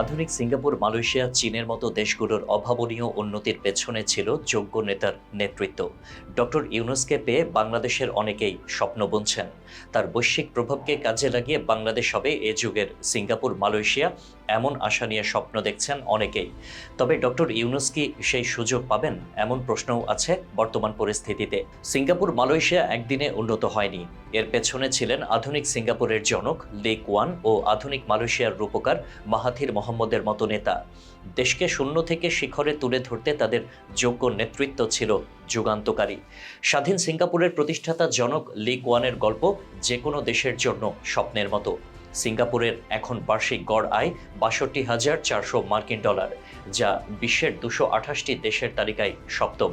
আধুনিক Singapore, Malaysia, চীনের মতো দেশগুলোর অভাবনীয় উন্নতির পেছনে ছিল যোগ্য নেতার নেতৃত্ব। ডক্টর ইউনুসকে পেয়ে বাংলাদেশের অনেকেই স্বপ্ন বুনছেন। তার বৈশ্বিক প্রভাবকে কাজে লাগিয়ে বাংলাদেশ হবে এ যুগের সিঙ্গাপুর, মালয়েশিয়া এমন আশা নিয়ে স্বপ্ন দেখছেন অনেকেই। তবে ডক্টর ইউনুস কি সেই সুযোগ পাবেন? এমন প্রশ্নও আছে বর্তমান পরিস্থিতিতে। সিঙ্গাপুর, মালয়েশিয়া একদিনে উন্নত হয়নি। এর পেছনে ছিলেন আধুনিক সিঙ্গাপুরের জনক লি কোয়ান ও আধুনিক মালয়েশিয়ার রূপকার মাহাথির মোহাম্মদের মতো নেতা। দেশকে শূন্য থেকে শিখরে তুলে ধরতে তাদের যোগ্য নেতৃত্ব ছিল যুগান্তকারী। স্বাধীন সিঙ্গাপুরের প্রতিষ্ঠাতা জনক লি কোয়ানের গল্প যে কোনো দেশের জন্য স্বপ্নের মতো। সিঙ্গাপুরের এখন বার্ষিক গড় আয় বাষট্টি হাজার চারশো মার্কিন ডলার, যা বিশ্বের দুশো আঠাশটি দেশের তালিকায় সপ্তম।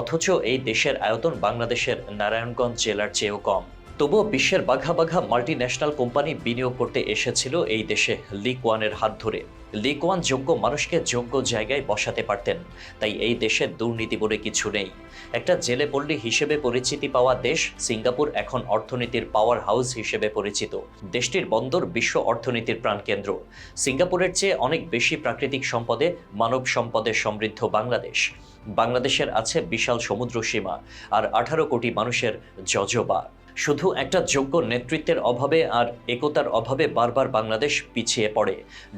অথচ এই দেশের আয়তন বাংলাদেশের নারায়ণগঞ্জ জেলার চেয়েও কম। তবুও বিশ্বের বাঘা বাঘা মাল্টি ন্যাশনাল কোম্পানি বিনিয়োগ করতে এসেছিল এই দেশে লিক ওয়ানের হাত ধরে। লিক ওয়ান যোগ্য মানুষকে যোগ্য জায়গায় বসাতে পারতেন, তাই এই দেশে দুর্নীতি বলে কিছু নেই। একটা জেলে পল্লী হিসেবে পরিচিতি পাওয়া দেশ সিঙ্গাপুর এখন অর্থনীতির পাওয়ার হাউস হিসেবে পরিচিত। দেশটির বন্দর বিশ্ব অর্থনীতির প্রাণকেন্দ্র। সিঙ্গাপুরের চেয়ে অনেক বেশি প্রাকৃতিক সম্পদে মানব সম্পদে সমৃদ্ধ বাংলাদেশ। বাংলাদেশের আছে বিশাল সমুদ্র সীমা, আর আঠারো কোটি মানুষের যজবা শুধু একটা যোগ্য নেতৃত্বের অভাবে আর একতার অভাবে বারবার বাংলাদেশ পিছিয়ে পড়ে।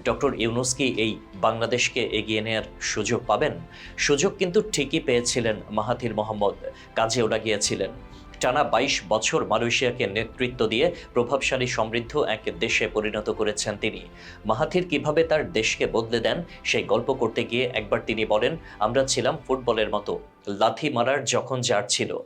ডক্টর ইউনুস কি এই বাংলাদেশকে এগিয়ে নেয়ার সুযোগ পাবেন? সুযোগ কিন্তু ঠিকই পেয়েছিলেন মাহাথির মোহাম্মদ, কাজে ওরা লাগিয়েছিলেন টানা বাইশ বছর মালয়েশিয়াকে নেতৃত্ব দিয়ে প্রভাবশালী সমৃদ্ধ এক দেশে পরিণত করেছেন তিনি। মাহাথির কীভাবে তার দেশকে বদলে দেন, সেই গল্প করতে গিয়ে একবার তিনি বলেন, আমরা ছিলাম ফুটবলের মতো। লাথি মারার যখন যার ছিল,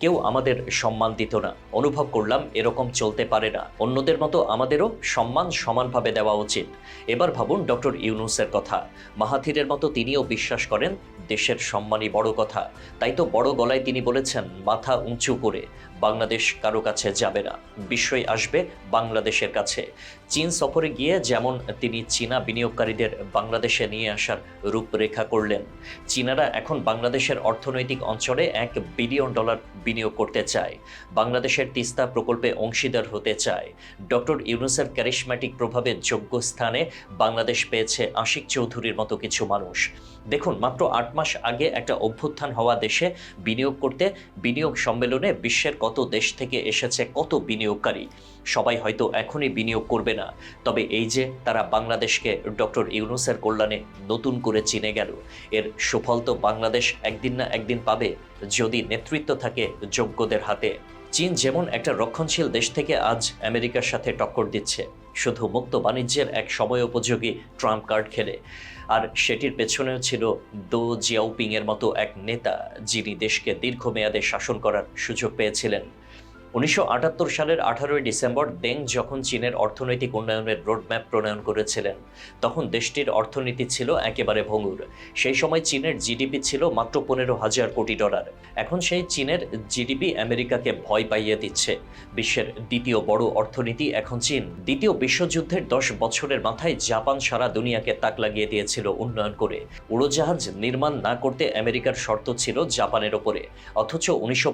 কেউ আমাদের সম্মান দিত না। অনুভব করলাম এরকম চলতে পারে না। অন্যদের মতো আমাদেরও সম্মান সমানভাবে দেওয়া উচিত। এবার ভাবুন ডক্টর ইউনুসের কথা। মাহাথিরের মতো তিনিও বিশ্বাস করেন দেশের সম্মানই বড় কথা। তাই তো বড় গলায় তিনি বলেছেন মাথা উঁচু করে। বাংলাদেশ কারও কাছে যাবে না। বিশ্বই আসবে বাংলাদেশের কাছে। চীন সফরে গিয়ে যেমন তিনি চীনা বিনিয়োগকারীদের বাংলাদেশে নিয়ে আসার রূপরেখা করলেন, চীনারা এখন বাংলাদেশের অর্থনৈতিক অঞ্চলে এক বিলিয়ন ডলার বিনিয়োগ করতে চায়। বাংলাদেশের তিস্তা প্রকল্পে অংশীদার হতে চায়। ডক্টর ইউনুসের ক্যারিশম্যাটিক প্রভাবে যোগ্য স্থানে বাংলাদেশ পেয়েছে আশিক চৌধুরীর মতো কিছু মানুষ। দেখুন, মাত্র আট মাস আগে একটা অভ্যুত্থান হওয়া দেশে বিনিয়োগ করতে বিনিয়োগ সম্মেলনে বিশ্বের কত দেশ থেকে এসেছে, কত বিনিয়োগকারী। সবাই হয়তো এখনই বিনিয়োগ করবে না। তবে এই যে তারা বাংলাদেশকে ডক্টর ইউনুসের কল্যাণে নতুন করে চিনে গেল, এর সুফল তো বাংলাদেশ একদিন না একদিন পাবে যদি নেতৃত্ব থাকে যোগ্যদের হাতে। চীন যেমন একটা রক্ষণশীল দেশ থেকে আজ আমেরিকার সাথে টক্কর দিচ্ছে, শুধু মুক্ত বাণিজ্যের এক সময় উপযোগী ট্রাম্প কার্ড খেলে আর সেটির পেছনেও ছিল দো জিয়াওপিং এর মতো এক নেতা, যিনি দেশকে দীর্ঘমেয়াদে শাসন করার সুযোগ পেয়েছিলেন। উনিশশো আটাত্তর সালের আঠারোই ডিসেম্বর দেং যখন চীনের অর্থনৈতিক উন্নয়নের রোডম্যাপ প্রণয়ন করেছিলেন, তখন দেশটির অর্থনীতি ছিল একেবারে ভঙ্গুর। সেই সময় চীনের জিডিপি ছিল মাত্র পনেরো হাজার কোটি ডলার। এখন সেই চীনের জিডিপি আমেরিকাকে ভয় পাইয়ে দিচ্ছে। বিশ্বের দ্বিতীয় বড় অর্থনীতি এখন চীন। দ্বিতীয় বিশ্বযুদ্ধের দশ বছরের মাথায় জাপান সারা দুনিয়াকে তাক লাগিয়ে দিয়েছিল উন্নয়ন করে। উড়োজাহাজ নির্মাণ না করতে আমেরিকার শর্ত ছিল জাপানের ওপরে। অথচ উনিশশো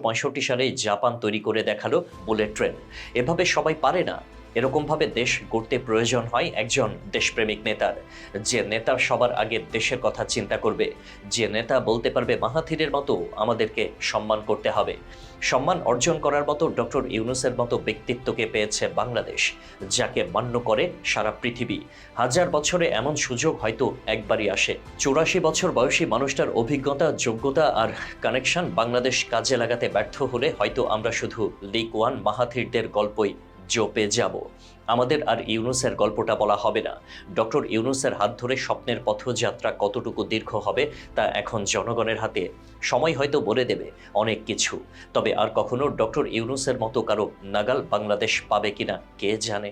সালে জাপান তৈরি করে দেখাল বুলেট ট্রেন। এভাবে সবাই পারে না। এরকমভাবে দেশ গড়তে প্রয়োজন হয় একজন দেশপ্রেমিক নেতার। যে নেতা সবার আগে দেশের কথা চিন্তা করবে, যে নেতা বলতে পারবে মাহাথিরের মতো আমাদেরকে সম্মান করতে হবে। সম্মান অর্জন করার মতো ডক্টর ইউনুসের মতো ব্যক্তিত্বকে পেয়েছে বাংলাদেশ, যাকে মান্য করে সারা পৃথিবী। হাজার বছরে এমন সুযোগ হয়তো একবারই আসে। চৌরাশি বছর বয়সী মানুষটার অভিজ্ঞতা, যোগ্যতা আর কানেকশন বাংলাদেশ কাজে লাগাতে ব্যর্থ হলে হয়তো আমরা শুধু লিক ওয়ান মাহাথিরদের গল্পই জোপে যাব। আমাদের আর ইউনুসের গল্পটা বলা হবে না। ডক্টর ইউনুসের হাত ধরে স্বপ্নের পথযাত্রা কতটুকু দীর্ঘ হবে, তা এখন জনগণের হাতে সময় হয়তো বলে দেবে অনেক কিছু। তবে আর কখনো ডক্টর ইউনুসের মতো কারও নাগাল বাংলাদেশ পাবে কিনা, কে জানে?